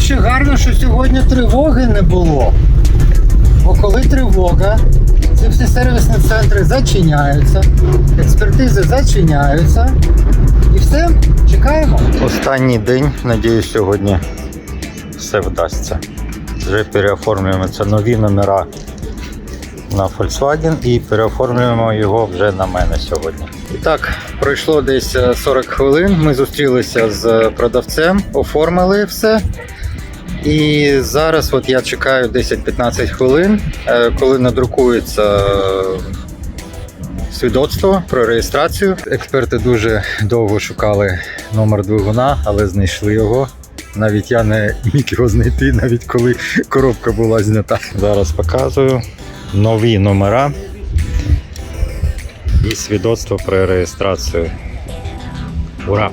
ще гарно, що сьогодні тривоги не було. Бо коли тривога, ці всі сервісні центри зачиняються, експертизи зачиняються. І все, чекаємо. Останній день, надіюсь, сьогодні все вдасться. Вже переоформлюємо це нові номера на Volkswagen і переоформлюємо його вже на мене сьогодні. І так, пройшло десь е, 40 хвилин. Ми зустрілися з продавцем, оформили все. І зараз от я чекаю 10-15 хвилин, е, коли надрукується е, свідоцтво про реєстрацію. Експерти дуже довго шукали номер двигуна, але знайшли його. Навіть я не міг його знайти, навіть коли коробка була знята. Зараз показую нові номера і свідоцтво про реєстрацію. Ура!